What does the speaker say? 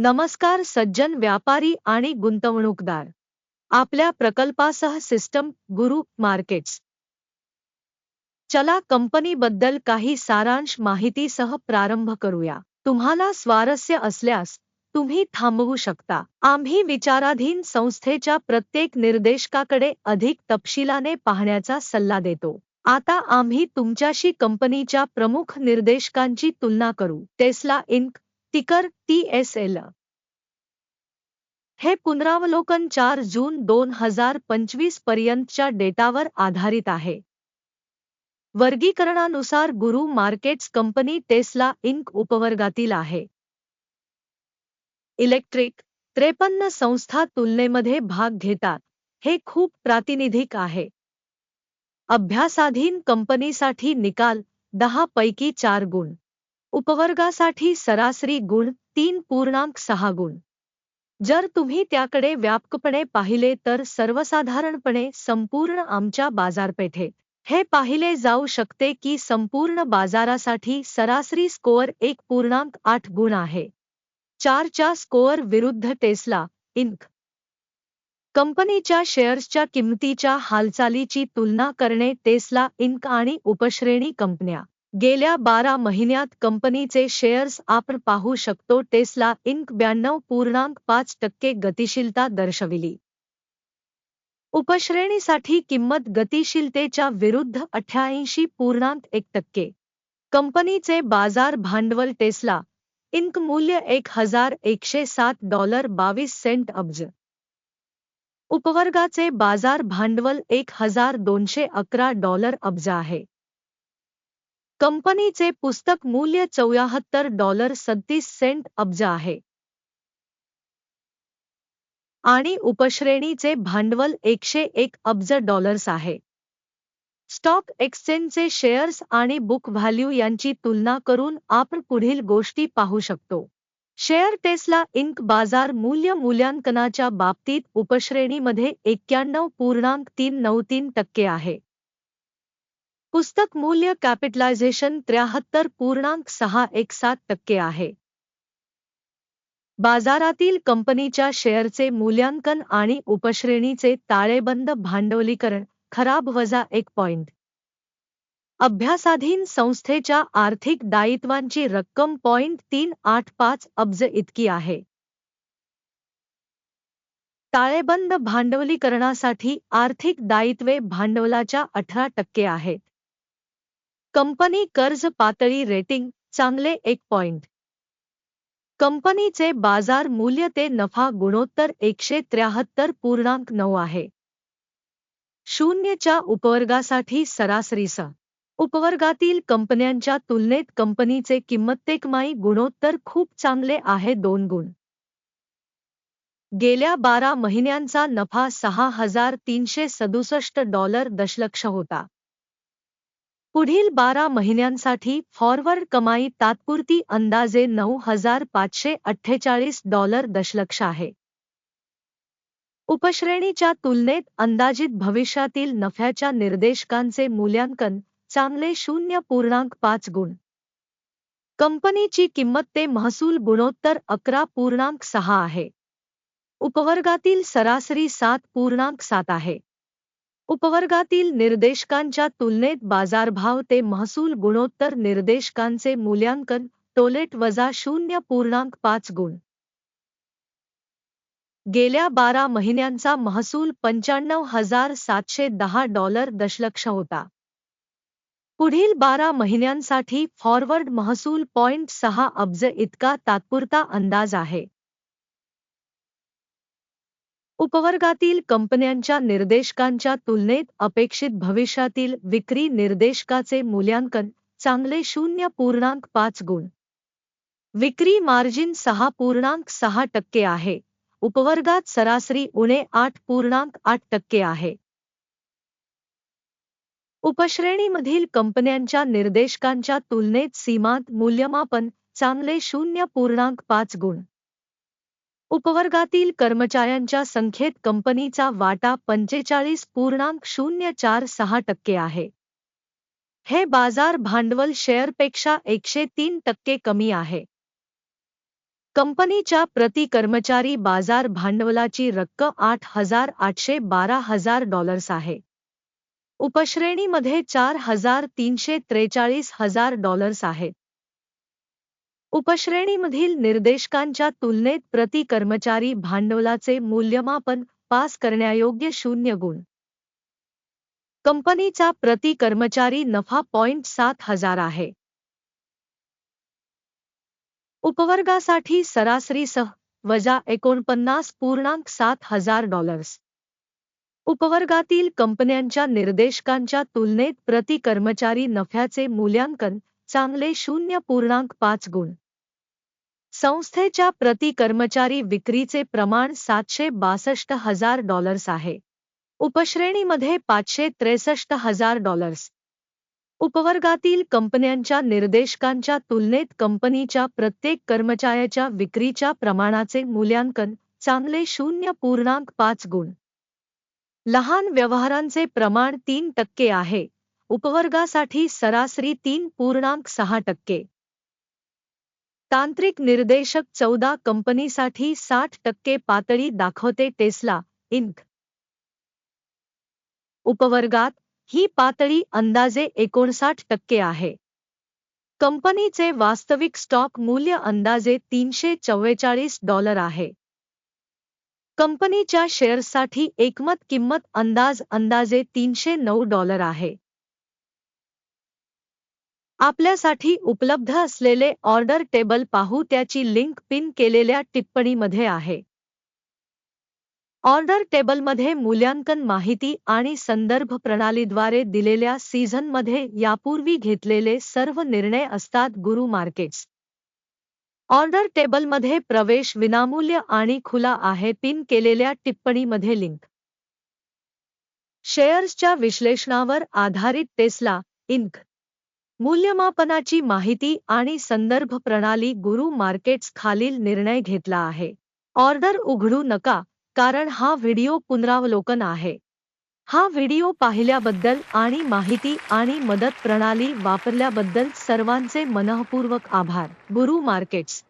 नमस्कार सज्जन व्यापारी आणि गुंतवणूकदार. आपल्या प्रकल्पासह सिस्टम गुरु मार्केट्स. चला कंपनीबद्दल काही सारांश माहितीसह प्रारंभ करूया. तुम्हाला स्वारस्य असल्यास तुम्ही थांबवू शकता. आम्ही विचाराधीन संस्थेच्या प्रत्येक निर्देशकाकडे अधिक तपशिलाने पाहण्याचा सल्ला देतो. आता आम्ही तुमच्याशी कंपनीच्या प्रमुख निर्देशकांची तुलना करू. Tesla Inc ticker T S L हे पुनरावलोकन चार जून दोन हजार पंचवीस पर्यंतच्या डेटावर आधारित आहे. वर्गीकरणानुसार गुरु मार्केट्स कंपनी टेस्ला इंक उपवर्गातील आहे. इलेक्ट्रिक त्रेपन्न संस्था तुलनेमध्ये भाग घेतात हे खूप प्रातिनिधिक आहे. अभ्यासाधीन कंपनीसाठी निकाल दहा पैकी चार गुण. उपवर्गासाठी सरासरी गुण तीन पूर्णांक सहा गुण. जर तुम्ही त्याकडे व्यापकपणे पाहिले तर सर्वसाधारणपणे संपूर्ण आमच्या बाजारपेठेत हे पाहिले जाऊ शकते की संपूर्ण बाजारासाठी सरासरी स्कोअर एक पूर्णांक आठ गुण आहे. चारच्या स्कोअर विरुद्ध टेस्ला इंक कंपनीच्या शेअर्सच्या किंमतीच्या हालचालीची तुलना करणे टेस्ला इंक आणि उपश्रेणी कंपन्या. गेल्या बारा महिन्यात कंपनीचे शेअर्स आपण पाहू शकतो टेस्ला इंक ब्याण्णव पूर्णांक पाच टक्के गतिशीलता दर्शविली. उपश्रेणीसाठी किंमत गतिशीलतेच्या विरुद्ध अठ्ठ्याऐंशी पूर्णांक एक टक्के. कंपनीचे बाजार भांडवल टेस्ला इंक मूल्य एक हजार एकशे सात डॉलर बावीस सेंट अब्ज. उपवर्गाचे बाजार भांडवल एक हजार दोनशे अकरा डॉलर अब्ज आहे. कंपनीचे पुस्तक मूल्य चौऱ्याहत्तर डॉलर सत्तीस सेंट अब्ज आहे. आणि उपश्रेणीचे भांडवल एकशे एक अब्ज डॉलर्स आहे. स्टॉक एक्सचेंजचे शेअर्स आणि बुक व्हॅल्यू यांची तुलना करून आपण पुढील गोष्टी पाहू शकतो. शेअर टेस्ला इंक बाजार मूल्य मूल्यांकनाच्या बाबतीत उपश्रेणीमध्ये एक्क्याण्णव पूर्णांक तीन नऊ तीन टक्के आहे. पुस्तक मूल्य कॅपिटलायझेशन त्र्याहत्तर पूर्णांक सहा एक सात टक्के आहे. बाजारातील कंपनीच्या शेअरचे मूल्यांकन आणि उपश्रेणीचे ताळेबंद भांडवलीकरण, खराब वजा एक पॉइंट. अभ्यासाधीन संस्थेच्या आर्थिक दायित्वांची रक्कम पॉइंट तीन आठ पाच अब्ज इतकी आहे. ताळेबंद भांडवलीकरणासाठी आर्थिक दायित्वे भांडवलाच्या अठरा टक्के आहेत. कंपनी कर्ज पातळी रेटिंग चांगले एक पॉइंट. कंपनीचे बाजार मूल्य ते नफा गुणोत्तर एकशे त्र्याहत्तर पूर्णांक नऊ आहे. शून्यच्या उपवर्गासाठी सरासरीस उपवर्गातील कंपन्यांच्या तुलनेत कंपनीचे किंमतेकमाई गुणोत्तर खूप चांगले आहे दोन गुण. गेल्या बारा महिन्यांचा नफा सहा हजार तीनशे सदुसष्ट डॉलर दशलक्ष होता. पुढील बारा महिन्यांसाठी फॉरवर्ड कमाई तात्पुरती अंदाजे नऊ हजार पाचशे अठ्ठेचाळीस डॉलर दशलक्ष आहे. उपश्रेणीच्या तुलनेत अंदाजित भविष्यातील नफ्याच्या निर्देशकांचे मूल्यांकन चांगले शून्य पूर्णांक पाच गुण. कंपनीची किंमत ते महसूल गुणोत्तर अकरा पूर्णांक सहा आहे. उपवर्गातील सरासरी सात पूर्णांक सात आहे. उपवर्गातील निर्देशकांच्या तुलनेत बाजारभाव ते महसूल गुणोत्तर निर्देशकांचे मूल्यांकन टोलेट वजा शून्य पूर्णांक पाच गुण. गेल्या बारा महिन्यांचा महसूल पंच्याण्णव हजार सातशे दहा डॉलर दशलक्ष होता. पुढील बारा महिन्यांसाठी फॉरवर्ड महसूल पॉइंट सहा अब्ज इतका तात्पुरता अंदाज आहे. उपवर्गातील कंपन्यांच्या निर्देशकांच्या तुलनेत अपेक्षित भविष्यातील विक्री निर्देशकाचे मूल्यांकन चांगले शून्य पूर्णांक पाच गुण. विक्री मार्जिन सहा पूर्णांक सहा टक्के आहे. उपवर्गात सरासरी उणे आठ पूर्णांक आठ टक्के आहे. उपश्रेणीमधील कंपन्यांच्या निर्देशकांच्या तुलनेत सीमांत मूल्यमापन चांगले शून्य पूर्णांक पाच गुण. उपवर्गातील कर्मचाऱ्यांच्या संख्येत कंपनीचा वाटा पंचेचाळीस पूर्णांक शून्य चार सहा टक्के आहे. हे बाजार भांडवल शेअरपेक्षा एकशे तीन टक्के कमी आहे. कंपनीच्या प्रति कर्मचारी बाजार भांडवलाची रक्कम आठ हजार आठशे बारा हजार डॉलर्स आहे. उपश्रेणीमध्ये चार हजार तीनशे त्रेचाळीस हजार डॉलर्स आहेत उपश्रेणीमधील निर्देशकांच्या तुलनेत प्रति कर्मचारी भांडवलाचे मूल्यमापन पास करण्यायोग्य शून्य गुण. कंपनीचा प्रति कर्मचारी नफा पॉइंट सात हजार आहे. उपवर्गासाठी सरासरीसह वजा एकोणपन्नास पूर्णांक सात हजार डॉलर्स. उपवर्गातील कंपन्यांच्या निर्देशकांच्या तुलनेत प्रति कर्मचारी नफ्याचे मूल्यांकन चांगले शून्य पूर्णांक पाच गुण. संस्थेच्या प्रति कर्मचारी विक्रीचे प्रमाण सातशे बासष्ट हजार डॉलर्स आहे. उपश्रेणीमध्ये पाचशे त्रेसष्ट हजार डॉलर्स. उपवर्गातील कंपन्यांच्या निर्देशकांच्या तुलनेत कंपनीच्या प्रत्येक कर्मचाऱ्याच्या विक्रीच्या प्रमाणाचे मूल्यांकन चांगले शून्य पूर्णांक पाच गुण. लहान व्यवहारांचे प्रमाण तीन टक्के आहे. उपवर्गासाठी सरासरी तीन पूर्णांक सहा टक्के. तांत्रिक निर्देशक चौदा कंपनीसाठी साठ टक्के पातळी दाखवते टेस्ला इंक. उपवर्गात ही पातळी अंदाजे एकोणसाठ टक्के आहे. कंपनीचे वास्तविक स्टॉक मूल्य अंदाजे तीनशे चव्वेचाळीस डॉलर आहे. कंपनीच्या शेअर्ससाठी एकमत किंमत अंदाज अंदाजे तीनशे नऊ डॉलर आहे. आपल्यासाठी उपलब्ध असलेले ऑर्डर टेबल पाहू त्याची लिंक पिन केलेल्या टिप्पणीमध्ये आहे. ऑर्डर टेबलमध्ये मूल्यांकन माहिती आणि संदर्भ प्रणालीद्वारे दिलेल्या सीझनमध्ये यापूर्वी घेतलेले सर्व निर्णय असतात गुरु मार्केट्स. ऑर्डर टेबलमध्ये प्रवेश विनामूल्य आणि खुला आहे पिन केलेल्या टिप्पणीमध्ये लिंक. शेअर्सच्या विश्लेषणावर आधारित टेस्ला इंक. मूल्यमापनाची माहिती आणि संदर्भ प्रणाली गुरु मार्केट्स खालील निर्णय घेतला आहे. ऑर्डर उघडू नका कारण हा व्हिडिओ पुनरावलोकन आहे. हा व्हिडिओ पाहिल्याबद्दल आणि माहिती आणि मदत प्रणाली वापरल्याबद्दल सर्वांचे मनःपूर्वक आभार. गुरु मार्केट्स